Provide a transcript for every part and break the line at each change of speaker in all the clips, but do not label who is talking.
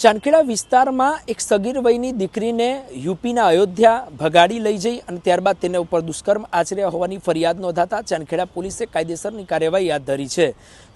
ચાંદખેડા વિસ્તારમાં એક સગીર વયની દીકરીને યુપીના અયોધ્યા ભગાડી લઈ જઈ અને ત્યારબાદ તેના ઉપર દુષ્કર્મ આચર્યા હોવાની ફરિયાદ નોંધાતા ચાંદખેડા પોલીસે કાયદેસરની કાર્યવાહી હાથ ધરી છે.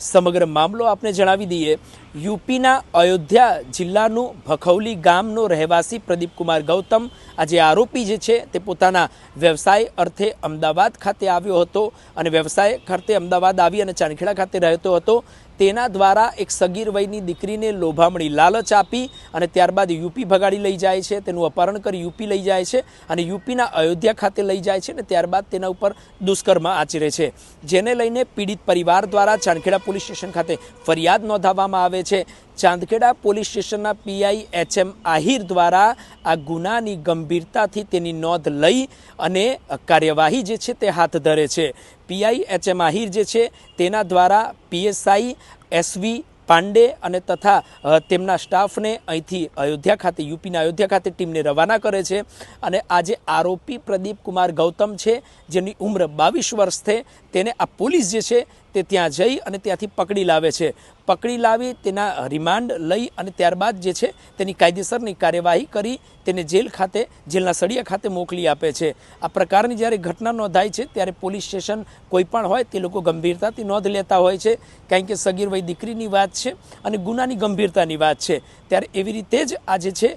સમગ્ર મામલો આપને જણાવી દઈએ, યુપીના અયોધ્યા જિલ્લાનું ભખૌલી ગામનો રહેવાસી પ્રદીપકુમાર ગૌતમ આ જે આરોપી જે છે તે પોતાના વ્યવસાય અર્થે અમદાવાદ ખાતે આવ્યો હતો અને વ્યવસાય ખાતે અમદાવાદ આવી અને ચાંદખેડા ખાતે રહેતો હતો. તેના દ્વારા એક સગીર વયની દીકરીને લોભામણી લાલચ આપી અને ત્યારબાદ યુપી ભગાડી લઈ જાય છે. તેનું અપહરણ કરી યુપી લઈ જાય છે અને યુપીના અયોધ્યા ખાતે લઈ જાય છે અને ત્યારબાદ તેના ઉપર દુષ્કર્મ આચરે છે. જેને લઈને પીડિત પરિવાર દ્વારા ચાણખેડા પોલીસ સ્ટેશન ખાતે ફરિયાદ નોંધાવવામાં આવે છે. ચાંદખેડા પોલીસ સ્ટેશનના પીઆઈ એચ એમ આહિર દ્વારા આ ગુનાની ગંભીરતાથી તેની નોંધ લઈ અને કાર્યવાહી જે છે તે હાથ ધરે છે. પીઆઈ એચ એમ આહિર જે છે તેના દ્વારા પીએસઆઈ એસવી પાંડે અને તથા તેમના સ્ટાફને અહીંથી અયોધ્યા ખાતે, યુપીના અયોધ્યા ખાતે ટીમને રવાના કરે છે અને આજે આરોપી પ્રદીપ કુમાર ગૌતમ છે, જેની ઉંમર બાવીસ વર્ષ છે, તેને આ પોલીસ જે છે તે ત્યાં જઈ અને ત્યાંથી પકડી લાવે છે. પકડી લાવી તેના રિમાન્ડ લઈ અને ત્યારબાદ જે છે તેની કાયદેસરની કાર્યવાહી કરી તેને જેલ ખાતે, જેલના સળિયા ખાતે મોકલી આપે છે. આ પ્રકારની જ્યારે ઘટના નોંધાય છે ત્યારે પોલીસ સ્ટેશન કોઈ પણ હોય તે લોકો ગંભીરતાથી નોંધ લેતા હોય છે. કારણ કે સગીર વય દીકરીની વાત છે અને ગુનાની ગંભીરતાની વાત છે. ત્યારે એવી રીતે જ આ જે છે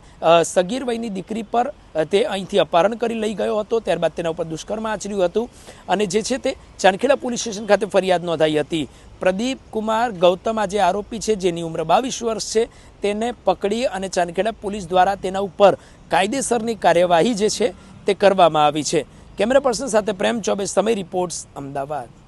વયની દીકરી પર તે અહીંથી અપહરણ કરી લઈ ગયો હતો. ત્યારબાદ તેના ઉપર દુષ્કર્મ આચર્યું હતું. અને જે છે તે ચાંદખેડા પોલીસ સ્ટેશન ખાતે ફરિયાદ નોંધાઈ હતી. પ્રદીપ કુમાર ગૌતમ આ જે આરોપી છે, જેની ઉંમર બાવીસ વર્ષ છે. તેને પકડી અને ચાંદખેડા પોલીસ દ્વારા તેના ઉપર કાયદેસરની કાર્યવાહી જે છે, તે કરવામાં આવી છે. કેમેરા પર્સન સાથે પ્રેમ ચોબે સમય રિપોર્ટ્સ, અમદાવાદ.